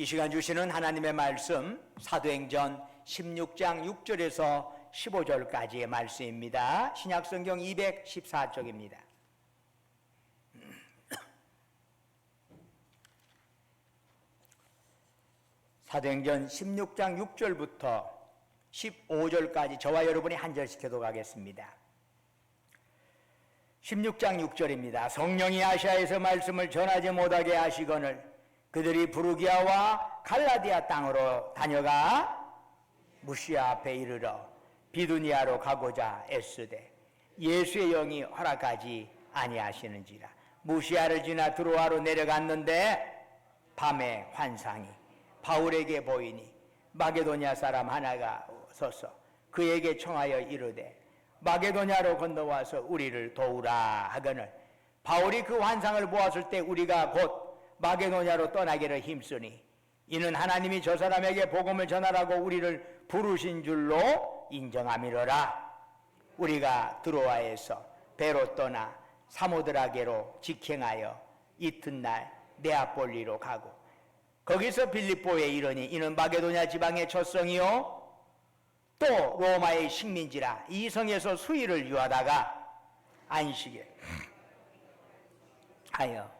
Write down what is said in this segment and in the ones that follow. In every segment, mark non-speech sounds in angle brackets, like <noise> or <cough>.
이 시간 주시는 하나님의 말씀 사도행전 16장 6절에서 15절까지의 말씀입니다. 신약성경 214쪽입니다. <clears throat> 사도행전 16장 6절부터 15절까지 저와 여러분이 한 절씩 해독하겠습니다. 16장 6절입니다. 성령이 아시아에서 말씀을 전하지 못하게 하시거늘 그들이 부르기아와 갈라디아 땅으로 다녀가 무시아 앞에 이르러 비두니아로 가고자 애쓰되 예수의 영이 허락하지 아니하시는지라. 무시아를 지나 드로아로 내려갔는데 밤에 환상이 바울에게 보이니 마게도냐 사람 하나가 서서 그에게 청하여 이르되 마게도냐로 건너와서 우리를 도우라 하거늘. 바울이 그 환상을 보았을 때 우리가 곧 마게도냐로 떠나기를 힘쓰니 이는 하나님이 저 사람에게 복음을 전하라고 우리를 부르신 줄로 인정함이로라. 우리가 드로아에서 배로 떠나 사모드라게로 직행하여 이튿날 네아폴리로 가고 거기서 빌립보에 이르니 이는 마게도냐 지방의 첫성이요 또 로마의 식민지라 이 성에서 수일을 유하다가 안식에 하여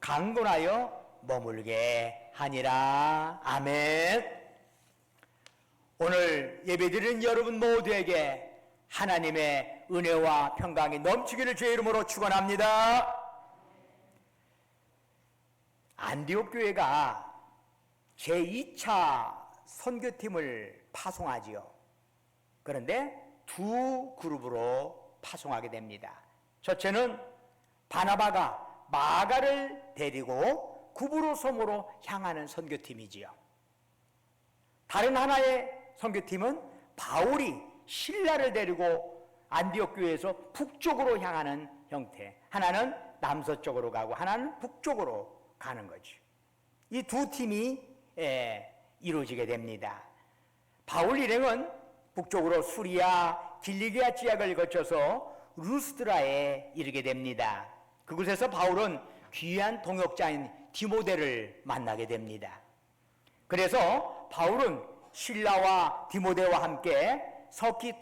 강권하여 머물게 하니라 아멘 오늘 예배드리는 여러분 모두에게 하나님의 은혜와 평강이 넘치기를 주의 이름으로 축원합니다. 안디옥 교회가 제2차 선교팀을 파송하지요. 그런데 두 그룹으로 파송하게 됩니다. 첫째는 바나바가 마가를 데리고 구부로 섬으로 향하는 선교팀이지요. 다른 하나의 선교팀은 바울이 신라를 데리고 안디옥 교회에서 북쪽으로 향하는 형태. 하나는 남서쪽으로 가고 하나는 북쪽으로 가는 거죠. 이 두 팀이 에, 이루어지게 됩니다. 바울 일행은 북쪽으로 수리아 길리기아 지역을 거쳐서 루스드라에 이르게 됩니다. 그곳에서 바울은 귀한 동역자인 디모데를 만나게 됩니다. 그래서 바울은 신라와 디모데와 함께 서키,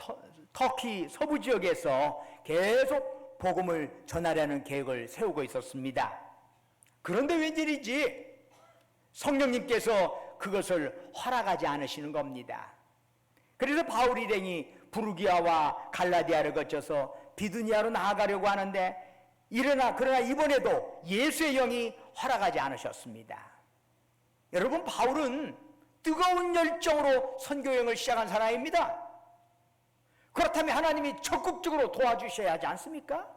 터키 서부 지역에서 계속 복음을 전하려는 계획을 세우고 있었습니다. 그런데 웬일이지? 성령님께서 그것을 허락하지 않으시는 겁니다. 그래서 바울 일행이 부르기아와 갈라디아를 거쳐서 비두니아로 나아가려고 하는데 일어나 그러나 이번에도 예수의 영이 허락하지 않으셨습니다. 여러분 바울은 뜨거운 열정으로 선교 여행을 시작한 사람입니다. 그렇다면 하나님이 적극적으로 도와주셔야 하지 않습니까?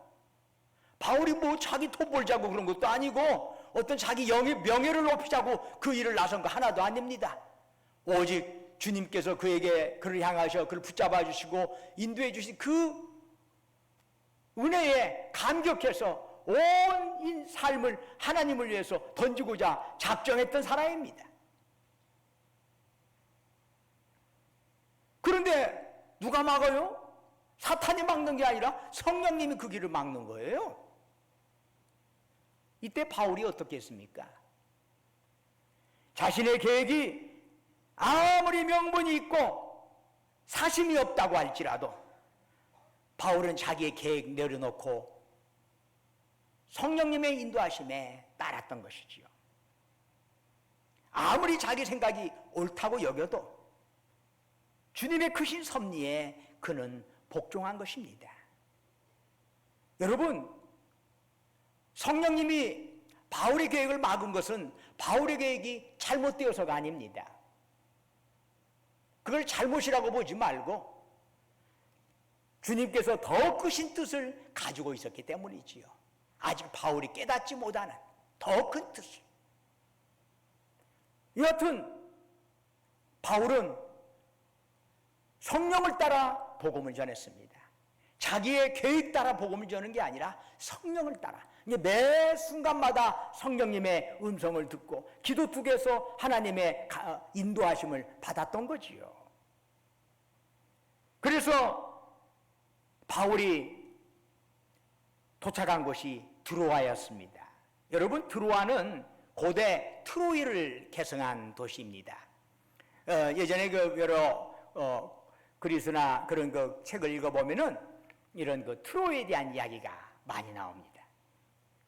바울이 뭐 자기 돈 벌자고 그런 것도 아니고 어떤 자기 영의 명예를 높이자고 그 일을 나선 거 하나도 아닙니다. 오직 주님께서 그에게 그를 향하셔 그를 붙잡아 주시고 인도해 주신 그 은혜에 감격해서 온 삶을 하나님을 위해서 던지고자 작정했던 사람입니다. 그런데 누가 막아요? 사탄이 막는 게 아니라 성령님이 그 길을 막는 거예요. 이때 바울이 어떻게 했습니까? 자신의 계획이 아무리 명분이 있고 사심이 없다고 할지라도 바울은 자기의 계획 내려놓고 성령님의 인도하심에 따랐던 것이지요. 아무리 자기 생각이 옳다고 여겨도 주님의 크신 섭리에 그는 복종한 것입니다. 여러분, 성령님이 바울의 계획을 막은 것은 바울의 계획이 잘못되어서가 아닙니다. 그걸 잘못이라고 보지 말고 주님께서 더 크신 뜻을 가지고 있었기 때문이지요. 아직 바울이 깨닫지 못하는 더 큰 뜻을. 여하튼 바울은 성령을 따라 복음을 전했습니다. 자기의 계획 따라 복음을 전하는 게 아니라 성령을 따라 매 순간마다 성령님의 음성을 듣고 기도 tuk에서 하나님의 가- 인도하심을 받았던 거지요. 그래서 바울이 도착한 곳이 드로아였습니다. 여러분 드로아는 고대 트로이를 개성한 도시입니다. 어, 예전에 그 여러 어, 그리스나 그런 그 책을 읽어보면은 이런 그 트로이에 대한 이야기가 많이 나옵니다.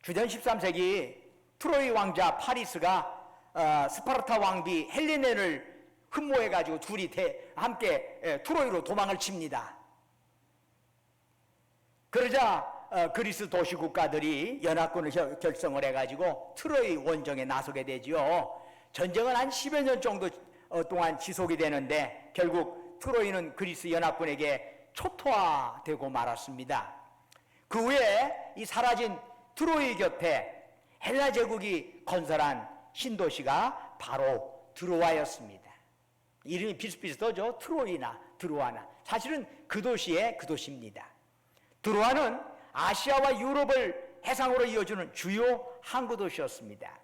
주전 13세기 트로이 왕자 파리스가 어, 스파르타 왕비 헬레네를 흠모해가지고 둘이 대, 함께 예, 트로이로 도망을 칩니다. 그러자 어, 그리스 도시 국가들이 연합군을 겨- 결성을 해가지고 트로이 원정에 나서게 되지요. 전쟁은 한 10여 년 정도 어, 동안 지속이 되는데 결국 트로이는 그리스 연합군에게 초토화되고 말았습니다. 그 후에 이 사라진 트로이 곁에 헬라 제국이 건설한 신도시가 바로 드로아였습니다. 이름이 비슷비슷하죠. 트로이나 드로아나. 사실은 그 도시의 그 도시입니다. 드로아는 아시아와 유럽을 해상으로 이어주는 주요 항구 도시였습니다.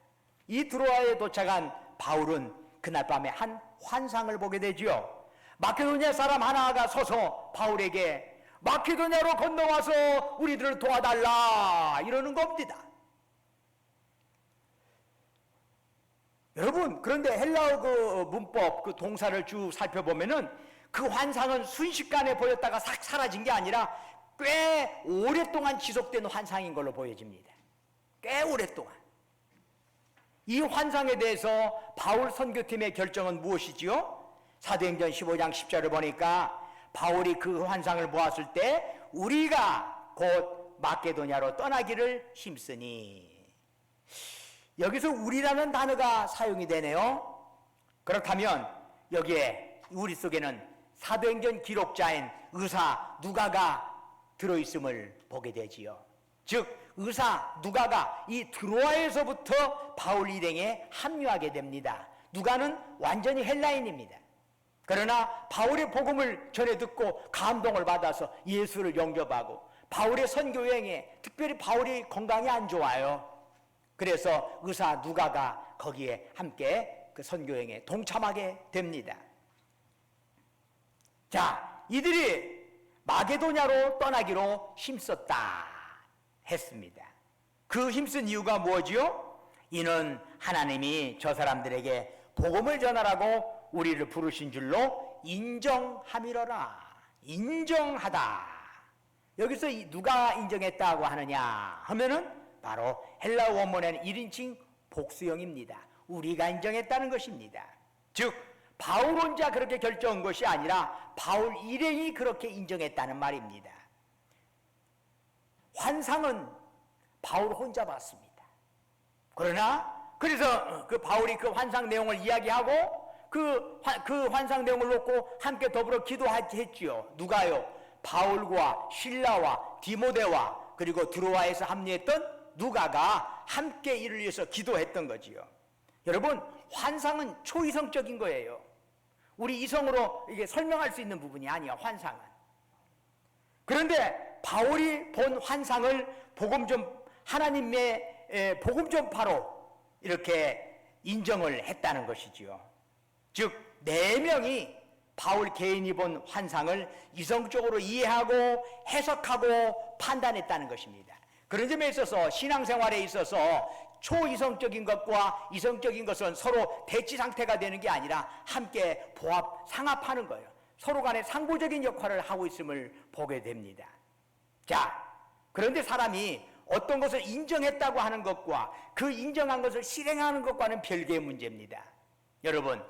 이 드로아에 도착한 바울은 그날 밤에 한 환상을 보게 되지요. 마케도니아 사람 하나가 서서 바울에게 마케도니아로 건너와서 우리들을 도와달라 이러는 겁니다. 여러분 그런데 헬라어 그 문법 그 동사를 쭉 살펴보면은 그 환상은 순식간에 보였다가 싹 사라진 게 아니라 꽤 오랫동안 지속된 환상인 걸로 보여집니다. 꽤 오랫동안. 이 환상에 대해서 바울 선교팀의 결정은 무엇이지요? 사도행전 15장 10절을 보니까 바울이 그 환상을 보았을 때 우리가 곧 마케도냐로 떠나기를 힘쓰니 여기서 우리라는 단어가 사용이 되네요. 그렇다면 여기에 우리 속에는 사도행전 기록자인 의사 누가가 들어있음을 보게 되지요. 즉 의사 누가가 이 드로아에서부터 바울 일행에 합류하게 됩니다. 누가는 완전히 헬라인입니다. 그러나 바울의 복음을 전해 듣고 감동을 받아서 예수를 영접하고 바울의 선교 여행에 특별히 바울이 건강이 안 좋아요. 그래서 의사 누가가 거기에 함께 그 선교 여행에 동참하게 됩니다. 자, 이들이 마게도냐로 떠나기로 힘썼다 했습니다. 그 힘쓴 이유가 뭐지요? 이는 하나님이 저 사람들에게 복음을 전하라고 우리를 부르신 줄로 인정함이러라. 인정하다. 여기서 이 누가 인정했다고 하느냐 하면은 바로 헬라 원문에는 1인칭 복수형입니다. 우리가 인정했다는 것입니다. 즉 바울 혼자 그렇게 결정한 것이 아니라 바울 일행이 그렇게 인정했다는 말입니다. 환상은 바울 혼자 봤습니다. 그러나 그래서 그 바울이 그 환상 내용을 이야기하고 그, 환- 그 환상 내용을 놓고 함께 더불어 기도했지요. 누가요? 바울과 신라와 디모데와 그리고 드로아에서 합류했던 누가가 함께 이를 위해서 기도했던 거지요. 여러분 환상은 초이성적인 거예요. 우리 이성으로 이게 설명할 수 있는 부분이 아니야 환상은. 그런데 바울이 본 환상을 복음 좀 하나님의 에, 복음 전파로 이렇게 인정을 했다는 것이지요. 즉 네 명이 바울 개인이 본 환상을 이성적으로 이해하고 해석하고 판단했다는 것입니다. 그런 점에 있어서 신앙생활에 있어서 초이성적인 것과 이성적인 것은 서로 대치 상태가 되는 게 아니라 함께 보합, 상합하는 거예요. 서로 간에 상부적인 역할을 하고 있음을 보게 됩니다. 자, 그런데 사람이 어떤 것을 인정했다고 하는 것과 그 인정한 것을 실행하는 것과는 별개의 문제입니다. 여러분,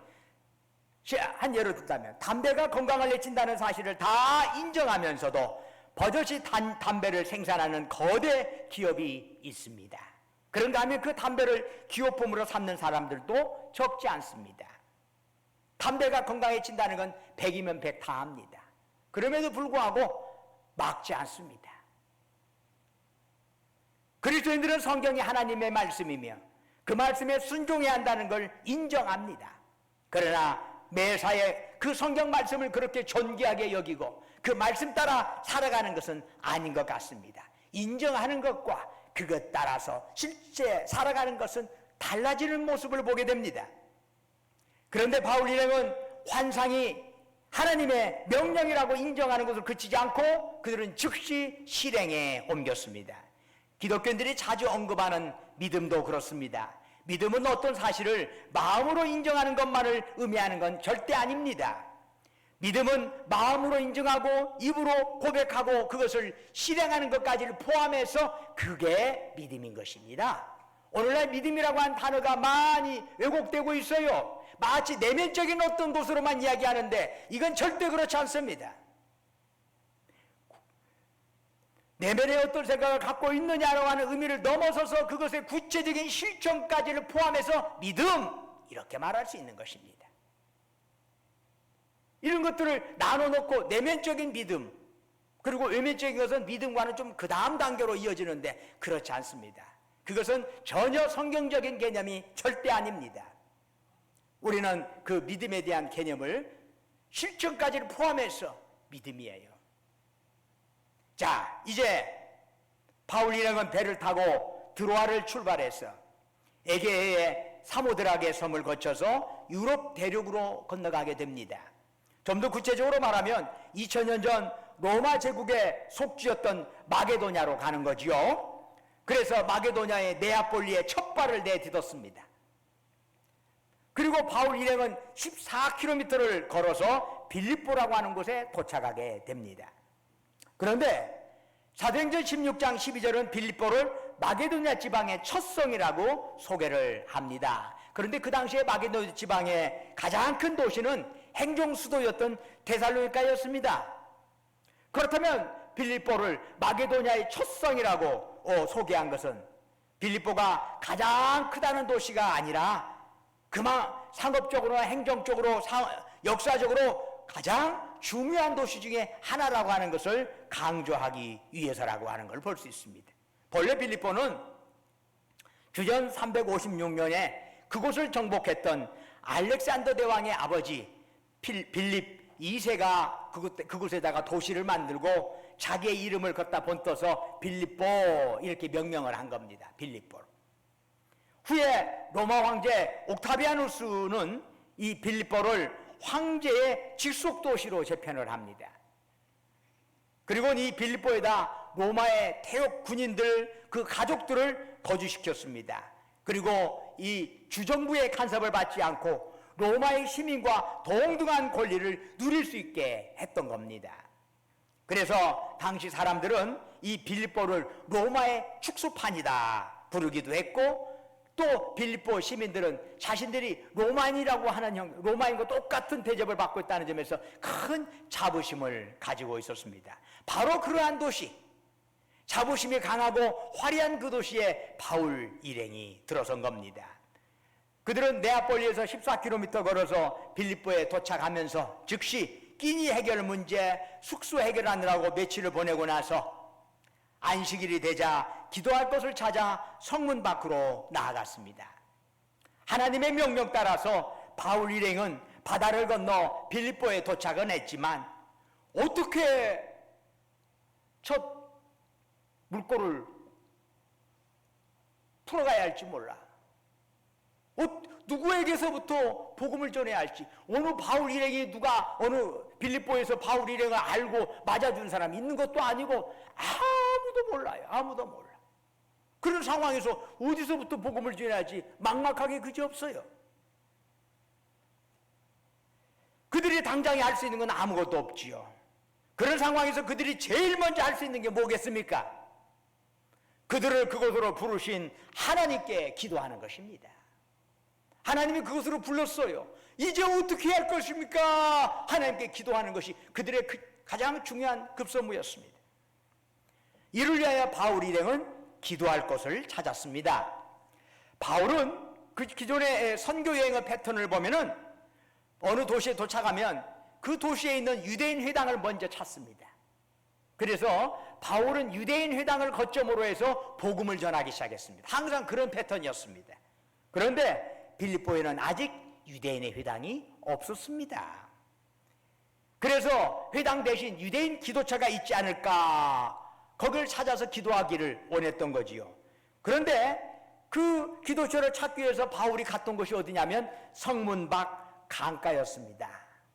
자, 한 예를 든다면 담배가 건강을 해친다는 사실을 다 인정하면서도 버젓이 단, 담배를 생산하는 거대 기업이 있습니다. 그런가 하면 그 담배를 기호품으로 삼는 사람들도 적지 않습니다. 담배가 건강해진다는 건 100이면 100 다 합니다. 그럼에도 불구하고 막지 않습니다. 그리스도인들은 성경이 하나님의 말씀이며 그 말씀에 순종해야 한다는 걸 인정합니다. 그러나 매사에 그 성경 말씀을 그렇게 존귀하게 여기고 그 말씀 따라 살아가는 것은 아닌 것 같습니다. 인정하는 것과 그것 따라서 실제 살아가는 것은 달라지는 모습을 보게 됩니다. 그런데 바울 일행은 환상이 하나님의 명령이라고 인정하는 것을 그치지 않고 그들은 즉시 실행에 옮겼습니다. 기독교인들이 자주 언급하는 믿음도 그렇습니다. 믿음은 어떤 사실을 마음으로 인정하는 것만을 의미하는 건 절대 아닙니다. 믿음은 마음으로 인정하고 입으로 고백하고 그것을 실행하는 것까지를 포함해서 그게 믿음인 것입니다. 오늘날 믿음이라고 한 단어가 많이 왜곡되고 있어요. 마치 내면적인 어떤 것으로만 이야기하는데 이건 절대 그렇지 않습니다. 내면의 어떤 생각을 갖고 있느냐라고 하는 의미를 넘어서서 그것의 구체적인 실천까지를 포함해서 믿음 이렇게 말할 수 있는 것입니다. 이런 것들을 나눠놓고 내면적인 믿음 그리고 외면적인 것은 믿음과는 좀 그 다음 단계로 이어지는데 그렇지 않습니다. 그것은 전혀 성경적인 개념이 절대 아닙니다. 우리는 그 믿음에 대한 개념을 실천까지를 포함해서 믿음이에요. 자, 이제 바울 일행은 배를 타고 드로아를 출발해서 에게해의 사모드락의 섬을 거쳐서 유럽 대륙으로 건너가게 됩니다. 좀 더 구체적으로 말하면 2000년 전 로마 제국의 속주였던 마게도냐로 가는 거지요. 그래서 마게도냐의 네아폴리에 첫 발을 내딛었습니다. 그리고 바울 일행은 14km를 걸어서 빌립보라고 하는 곳에 도착하게 됩니다. 그런데 사도행전 16장 12절은 빌립보를 마게도냐 지방의 첫 성이라고 소개를 합니다. 그런데 그 당시에 마게도냐 지방의 가장 큰 도시는 행정 수도였던 데살로니카였습니다. 그렇다면 빌립보를 마게도냐의 첫 성이라고 어, 소개한 것은 빌립보가 가장 크다는 도시가 아니라 그만 상업적으로나 행정적으로 역사적으로 가장 중요한 도시 중에 하나라고 하는 것을 강조하기 위해서라고 하는 걸 볼 수 있습니다. 본래 빌립보는 주전 356년에 그곳을 정복했던 알렉산더 대왕의 아버지 빌립 2세가 그곳, 그곳에다가 도시를 만들고 자기의 이름을 걷다 본떠서 빌립보 이렇게 명명을 한 겁니다. 빌립보. 후에 로마 황제 옥타비아누스는 이 빌립보를 황제의 직속 도시로 재편을 합니다. 그리고 이 빌립보에다 로마의 태역 군인들 그 가족들을 거주시켰습니다. 그리고 이 주정부의 간섭을 받지 않고 로마의 시민과 동등한 권리를 누릴 수 있게 했던 겁니다. 그래서 당시 사람들은 이 빌립보를 로마의 축소판이다 부르기도 했고 또 빌립보 시민들은 자신들이 로마인이라고 하는 형, 로마인과 똑같은 대접을 받고 있다는 점에서 큰 자부심을 가지고 있었습니다. 바로 그러한 도시, 자부심이 강하고 화려한 그 도시에 바울 일행이 들어선 겁니다. 그들은 네아폴리에서 14km 걸어서 빌립보에 도착하면서 즉시 끼니 해결 문제, 숙소 해결하느라고 며칠을 보내고 나서 안식일이 되자 기도할 것을 찾아 성문 밖으로 나아갔습니다. 하나님의 명령 따라서 바울 일행은 바다를 건너 빌립보에 도착은 했지만 어떻게 첫 물꼬를 풀어가야 할지 몰라. 어, 누구에게서부터 복음을 전해야 할지. 어느 바울 일행이 누가 어느 빌립보에서 바울 일행을 알고 맞아준 사람이 있는 것도 아니고 아무도 몰라요. 아무도 몰라. 그런 상황에서 어디서부터 복음을 전해야지 막막하게 그지 없어요. 그들이 당장에 할수 있는 건 아무것도 없지요. 그런 상황에서 그들이 제일 먼저 할수 있는 게 뭐겠습니까? 그들을 그곳으로 부르신 하나님께 기도하는 것입니다 하나님이 그것으로 불렀어요. 이제 어떻게 할 것입니까? 하나님께 기도하는 것이 그들의 그 가장 중요한 급선무였습니다. 이를 위하여 바울 일행은 기도할 것을 찾았습니다. 바울은 그 기존의 선교 여행의 패턴을 보면은 어느 도시에 도착하면 그 도시에 있는 유대인 회당을 먼저 찾습니다. 그래서 바울은 유대인 회당을 거점으로 해서 복음을 전하기 시작했습니다. 항상 그런 패턴이었습니다. 그런데 빌립보에는 아직 유대인의 회당이 없었습니다. 그래서 회당 대신 유대인 기도처가 있지 않을까 거길 찾아서 기도하기를 원했던 거지요. 그런데 그 기도처를 찾기 위해서 바울이 갔던 곳이 어디냐면 성문 밖 강가였습니다.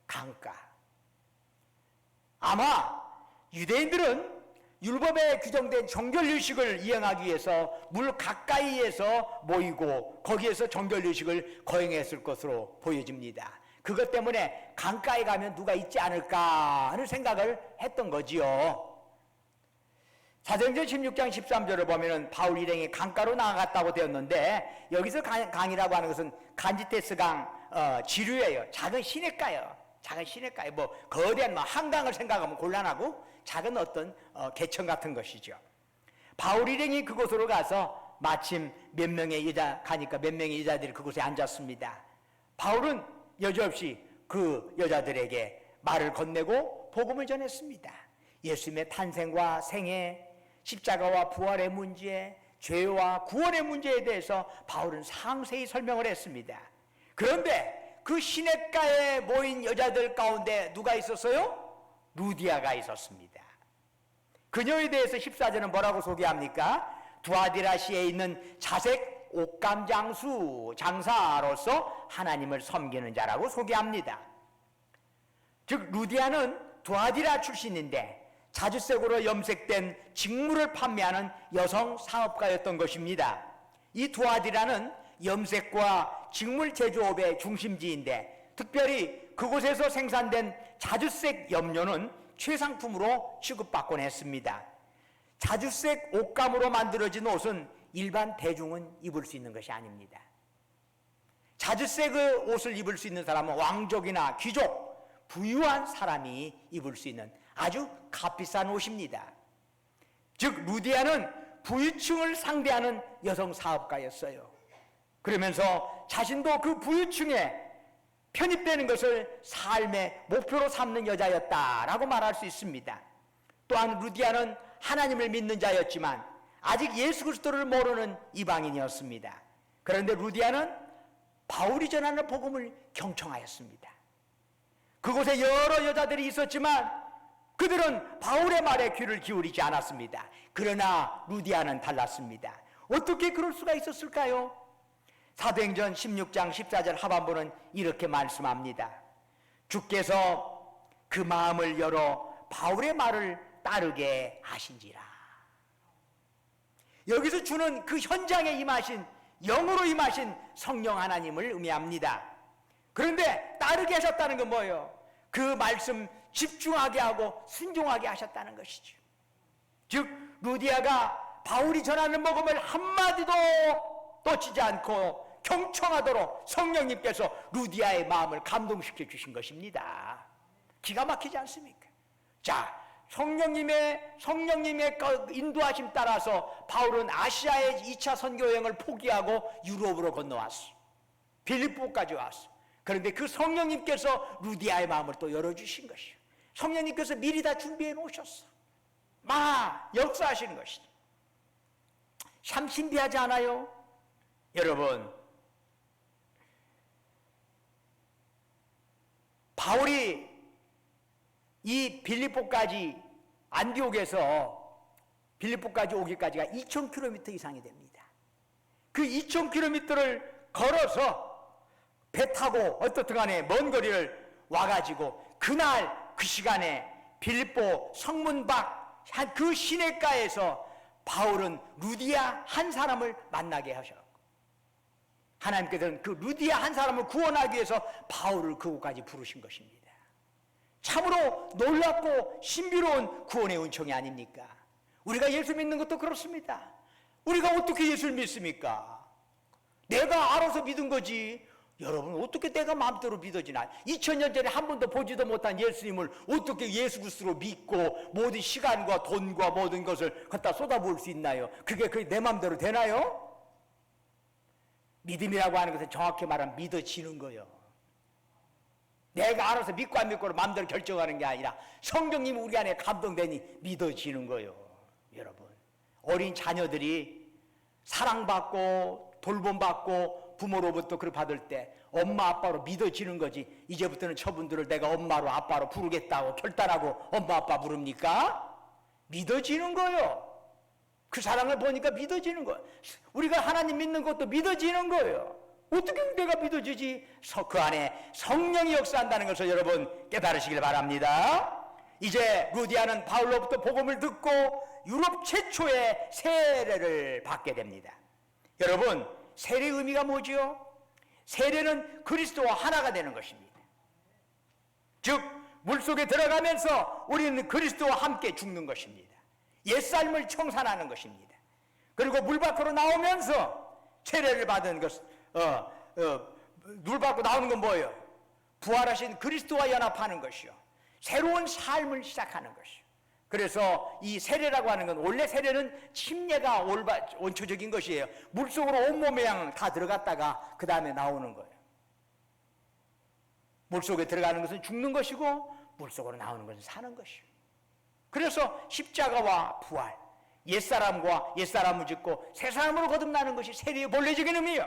강가. 아마 유대인들은 율법에 규정된 정결유식을 이행하기 위해서 물 가까이에서 모이고 거기에서 정결유식을 거행했을 것으로 보여집니다. 그것 때문에 강가에 가면 누가 있지 않을까 하는 생각을 했던 거지요. 사도행전 16장 13절을 보면은 바울 일행이 강가로 나아갔다고 되었는데 여기서 강, 강이라고 하는 것은 간지테스 강 어, 지류예요. 작은 시냇가요. 작은 시냇가에 뭐 거대한 뭐 한강을 생각하면 곤란하고 작은 어떤 어, 개천 같은 것이죠. 바울 일행이 그곳으로 가서 마침 몇 명의 여자 가니까 몇 명의 여자들이 그곳에 앉았습니다. 바울은 여지없이 그 여자들에게 말을 건네고 복음을 전했습니다. 예수님의 탄생과 생애, 십자가와 부활의 문제, 죄와 구원의 문제에 대해서 바울은 상세히 설명을 했습니다. 그런데 그 시냇가에 모인 여자들 가운데 누가 있었어요? 루디아가 있었습니다. 그녀에 대해서 14절은 뭐라고 소개합니까? 두아디라시에 있는 자색 옥감 장수 장사로서 하나님을 섬기는 자라고 소개합니다. 즉 루디아는 두아디라 출신인데 자주색으로 염색된 직물을 판매하는 여성 사업가였던 것입니다. 이 두아디라는 염색과 직물 제조업의 중심지인데 특별히 그곳에서 생산된 자주색 염료는 최상품으로 취급받곤 했습니다. 자주색 옷감으로 만들어진 옷은 일반 대중은 입을 수 있는 것이 아닙니다. 자주색 옷을 입을 수 있는 사람은 왕족이나 귀족, 부유한 사람이 입을 수 있는 아주 값비싼 옷입니다. 즉 루디아는 부유층을 상대하는 여성 사업가였어요. 그러면서 자신도 그 부유층에 편입되는 것을 삶의 목표로 삼는 여자였다라고 말할 수 있습니다. 또한 루디아는 하나님을 믿는 자였지만 아직 예수 그리스도를 모르는 이방인이었습니다. 그런데 루디아는 바울이 전하는 복음을 경청하였습니다. 그곳에 여러 여자들이 있었지만 그들은 바울의 말에 귀를 기울이지 않았습니다. 그러나 루디아는 달랐습니다. 어떻게 그럴 수가 있었을까요? 사도행전 16장 14절 하반부는 이렇게 말씀합니다. 주께서 그 마음을 열어 바울의 말을 따르게 하신지라. 여기서 주는 그 현장에 임하신 영으로 임하신 성령 하나님을 의미합니다. 그런데 따르게 하셨다는 건 뭐예요? 그 말씀 집중하게 하고 순종하게 하셨다는 것이죠. 즉 루디아가 바울이 전하는 복음을 한마디도 놓치지 않고 경청하도록 성령님께서 루디아의 마음을 감동시켜 주신 것입니다. 기가 막히지 않습니까? 자, 성령님의 성령님의 그 인도하심 따라서 바울은 아시아의 2차 선교 여행을 포기하고 유럽으로 건너왔어. 빌립보까지 왔어. 그런데 그 성령님께서 루디아의 마음을 또 열어 주신 것이요. 성령님께서 미리 다 준비해 놓으셨어. 막 역사하시는 것이죠. 참 신비하지 않아요? 여러분, 바울이 이 빌립보까지 안디옥에서 빌립보까지 오기까지가 2,000km 이상이 됩니다. 그 2,000km를 걸어서 배 타고 어떻든 간에 먼 거리를 와가지고 그날 그 시간에 빌립보 성문 밖 그 시내가에서 바울은 루디아 한 사람을 만나게 하셨고 하나님께서는 그 루디아 한 사람을 구원하기 위해서 바울을 그곳까지 부르신 것입니다. 참으로 놀랍고 신비로운 구원의 은총이 아닙니까? 우리가 예수 믿는 것도 그렇습니다. 우리가 어떻게 예수를 믿습니까? 내가 알아서 믿은 거지. 여러분 어떻게 내가 마음대로 믿어지나 2000년 전에 한 번도 보지도 못한 예수님을 어떻게 예수 그리스도로 믿고 모든 시간과 돈과 모든 것을 갖다 쏟아부을 수 있나요? 그게 그 내 마음대로 되나요? 믿음이라고 하는 것은 정확히 말하면 믿어지는 거예요. 내가 알아서 믿고 안 믿고를 마음대로 결정하는 게 아니라 성령님이 우리 안에 감동되니 믿어지는 거예요. 여러분 어린 자녀들이 사랑받고 돌봄받고 부모로부터 그걸 받을 때 엄마 아빠로 믿어지는 거지 이제부터는 저분들을 내가 엄마로 아빠로 부르겠다고 결단하고 엄마 아빠 부릅니까? 믿어지는 거요. 그 사랑을 보니까 믿어지는 거예요. 우리가 하나님 믿는 것도 믿어지는 거예요. 어떻게 내가 믿어지지? 서- 그 안에 성령이 역사한다는 것을 여러분 깨달으시길 바랍니다. 이제 루디아는 바울로부터 복음을 듣고 유럽 최초의 세례를 받게 됩니다. 여러분, 세례의 의미가 뭐지요? 세례는 그리스도와 하나가 되는 것입니다. 즉, 물속에 들어가면서 우리는 그리스도와 함께 죽는 것입니다. 옛삶을 청산하는 것입니다. 그리고 물 밖으로 나오면서 세례를 받은 것, 어, 어, 물 밖으로 나오는 건 뭐예요? 부활하신 그리스도와 연합하는 것이요. 새로운 삶을 시작하는 것이요. 그래서 이 세례라고 하는 건 원래 세례는 침례가 올바, 원초적인 것이에요. 물속으로 온몸에 다 들어갔다가 그 다음에 나오는 거예요. 물속에 들어가는 것은 죽는 것이고 물속으로 나오는 것은 사는 것이요. 그래서 십자가와 부활, 옛사람과 옛사람을 짓고 새 사람으로 거듭나는 것이 세례의 본래적인 의미예요.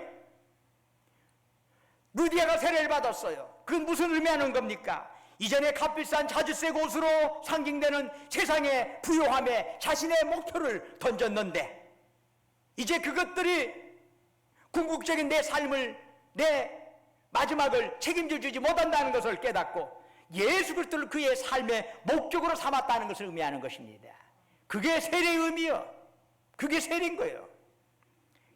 루디아가 세례를 받았어요. 그건 무슨 의미하는 겁니까? 이전에 값비싼 자주세 곳으로 상징되는 세상의 부요함에 자신의 목표를 던졌는데 이제 그것들이 궁극적인 내 삶을 내 마지막을 책임져 주지 못한다는 것을 깨닫고 예수 그리스도를 그의 삶의 목적으로 삼았다는 것을 의미하는 것입니다. 그게 세례의 의미요. 그게 세례인 거예요.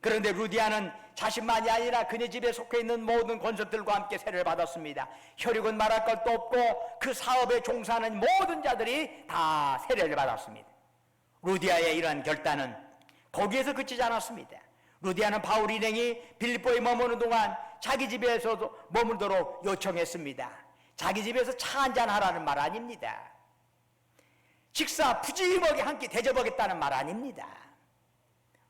그런데 루디아는 자신만이 아니라 그네 집에 속해 있는 모든 권속들과 함께 세례를 받았습니다. 혈육은 말할 것도 없고 그 사업에 종사하는 모든 자들이 다 세례를 받았습니다. 루디아의 이러한 결단은 거기에서 그치지 않았습니다. 루디아는 바울 일행이 빌립보에 머무는 동안 자기 집에서도 머물도록 요청했습니다. 자기 집에서 차 한잔 하라는 말 아닙니다. 식사 푸짐하게 한 끼 대접하겠다는 말 아닙니다.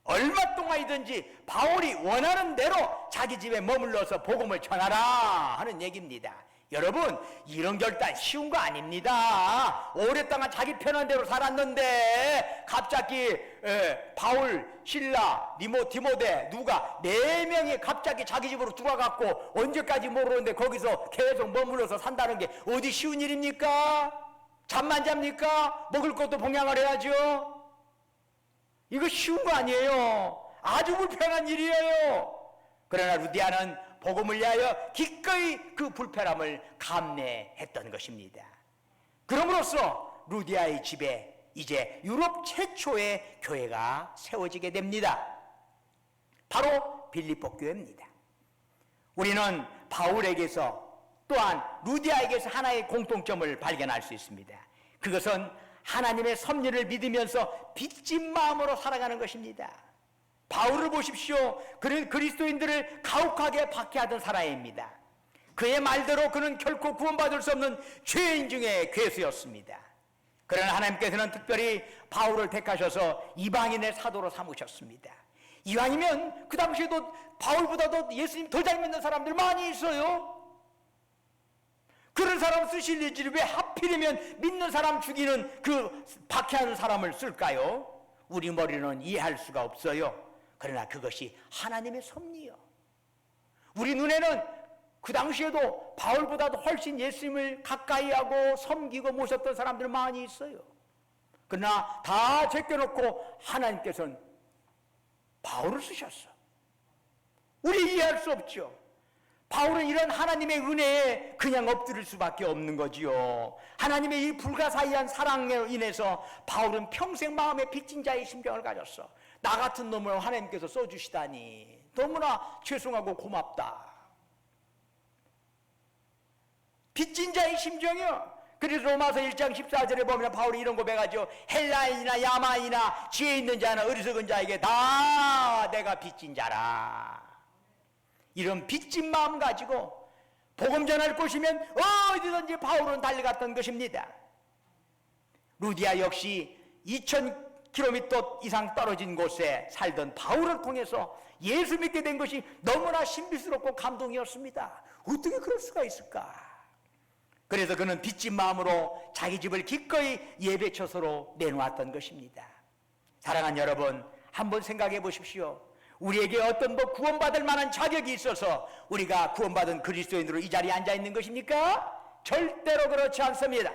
얼마 동안이든지 바울이 원하는 대로 자기 집에 머물러서 복음을 전하라 하는 얘기입니다. 여러분 이런 결단 쉬운 거 아닙니다. 오랫동안 자기 편한 대로 살았는데 갑자기 에, 바울, 신라, 니모, 디모데 누가 네 명이 갑자기 자기 집으로 들어와갖고 언제까지 모르는데 거기서 계속 머물러서 산다는 게 어디 쉬운 일입니까? 잠만 잡니까? 먹을 것도 봉양을 해야죠. 이거 쉬운 거 아니에요. 아주 불편한 일이에요. 그러나 루디아는 복음을 위하여 기꺼이 그 불편함을 감내했던 것입니다. 그럼으로써 루디아의 집에 이제 유럽 최초의 교회가 세워지게 됩니다. 바로 빌립보 교회입니다. 우리는 바울에게서 또한 루디아에게서 하나의 공통점을 발견할 수 있습니다. 그것은 하나님의 섭리를 믿으면서 빚진 마음으로 살아가는 것입니다. 바울을 보십시오. 그는 그리스도인들을 가혹하게 박해하던 사람입니다. 그의 말대로 그는 결코 구원받을 수 없는 죄인 중에 괴수였습니다. 그러나 하나님께서는 특별히 바울을 택하셔서 이방인의 사도로 삼으셨습니다. 이왕이면 그 당시에도 바울보다도 예수님 더 잘 믿는 사람들 많이 있어요. 그런 사람 쓰실 일지를 왜 하필이면 믿는 사람 죽이는 그 박해하는 사람을 쓸까요? 우리 머리는 이해할 수가 없어요. 그러나 그것이 하나님의 섭리요. 우리 눈에는 그 당시에도 바울보다도 훨씬 예수님을 가까이 하고 섬기고 모셨던 사람들 많이 있어요. 그러나 다 제껴놓고 하나님께서는 바울을 쓰셨어. 우리 이해할 수 없죠. 바울은 이런 하나님의 은혜에 그냥 엎드릴 수밖에 없는 거지요. 하나님의 이 불가사의한 사랑에 인해서 바울은 평생 마음에 빚진 자의 심정을 가졌어. 나 같은 놈을 하나님께서 써주시다니 너무나 죄송하고 고맙다. 빚진 자의 심정이요. 그래서 로마서 1장 14절에 보면 바울이 이런 고백하죠. 헬라인이나 야마이나 지혜 있는 자나 어리석은 자에게 다 내가 빚진 자라. 이런 빚진 마음 가지고 복음 전할 곳이면 어디든지 바울은 달려갔던 것입니다. 루디아 역시 2000km 이상 떨어진 곳에 살던 바울을 통해서 예수 믿게 된 것이 너무나 신비스럽고 감동이었습니다. 어떻게 그럴 수가 있을까? 그래서 그는 빚진 마음으로 자기 집을 기꺼이 예배처소로 내놓았던 것입니다. 사랑하는 여러분, 한번 생각해 보십시오. 우리에게 어떤 뭐 구원받을 만한 자격이 있어서 우리가 구원받은 그리스도인으로 이 자리에 앉아 있는 것입니까? 절대로 그렇지 않습니다.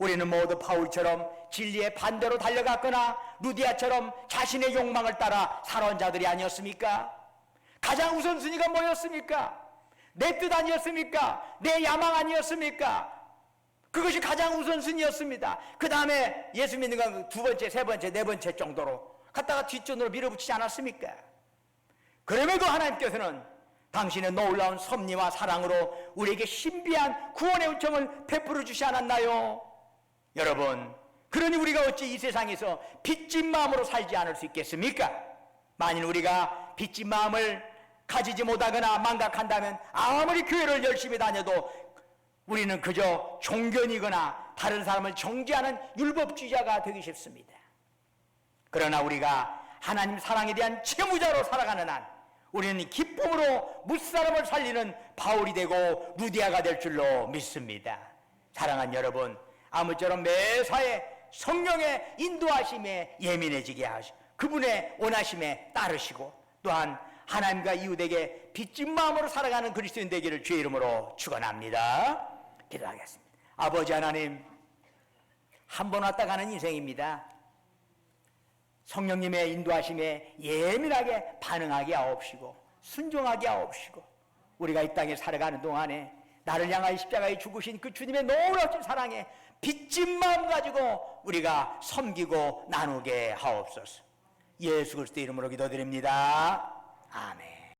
우리는 모두 바울처럼 진리의 반대로 달려갔거나 루디아처럼 자신의 욕망을 따라 살아온 자들이 아니었습니까? 가장 우선순위가 뭐였습니까? 내 뜻 아니었습니까? 내 야망 아니었습니까? 그것이 가장 우선순위였습니다. 그 다음에 예수 믿는 건 두 번째, 세 번째, 네 번째 정도로 갖다가 뒷전으로 밀어붙이지 않았습니까? 그럼에도 하나님께서는 당신의 놀라운 섭리와 사랑으로 우리에게 신비한 구원의 은총을 베풀어 주시 않았나요? 여러분, 그러니 우리가 어찌 이 세상에서 빚진 마음으로 살지 않을 수 있겠습니까? 만일 우리가 빚진 마음을 가지지 못하거나 망각한다면 아무리 교회를 열심히 다녀도 우리는 그저 종견이거나 다른 사람을 정죄하는 율법주의자가 되기 쉽습니다. 그러나 우리가 하나님 사랑에 대한 채무자로 살아가는 한 우리는 기쁨으로 무사람을 살리는 바울이 되고 루디아가 될 줄로 믿습니다. 사랑한 여러분, 아무쪼록 매사에 성령의 인도하심에 예민해지게 하시고 그분의 원하심에 따르시고 또한 하나님과 이웃에게 빚진 마음으로 살아가는 그리스도인 되기를 주의 이름으로 축원합니다. 기도하겠습니다. 아버지 하나님, 한 번 왔다 가는 인생입니다. 성령님의 인도하심에 예민하게 반응하게 하옵시고 순종하게 하옵시고 우리가 이 땅에 살아가는 동안에 나를 향하여 십자가에 죽으신 그 주님의 놀라운 사랑에 빚진 마음 가지고 우리가 섬기고 나누게 하옵소서. 예수 그리스도 이름으로 기도드립니다. 아멘